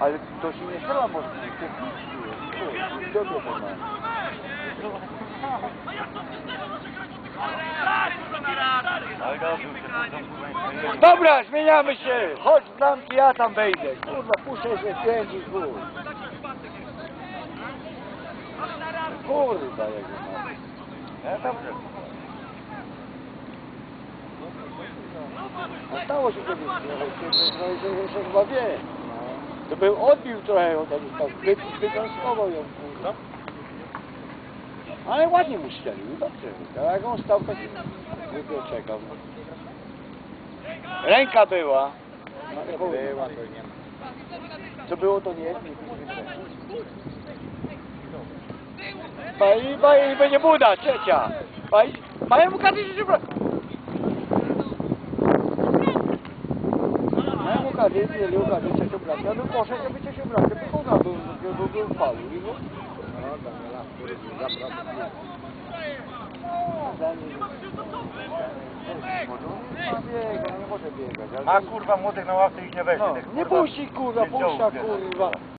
Ale to się nie strzela może technicznie. Kurde, Kto to ma? Dobra, zmieniamy się! Chodź z bramki, ja tam wejdę. Kurwa, puszczę się kręcić, kurwa. Kurwa, jak mam. Ja. A stało się kiedyś, trochę się chyba wie. To był odbił trochę od tego, tak wy, wytrąskował ją, kurwa. Ale ładnie mu strzelił, dobrze. A jak on stał, tak głupio czekał. Ręka była. No, była, to nie ma. Co było, to nie jest. Baj, baj, będzie buda, trzecia. Baj, mają mu kartę, że Kartę, mieli okazję trzecią bramkę, ja bym poszedł, żeby trzecią bramkę wykonał, był, był, był faul. i no. No, Ma kurwa młodych na ławce ich nie weźmie. No, tych, nie puści kurwa, puszcza kurwa.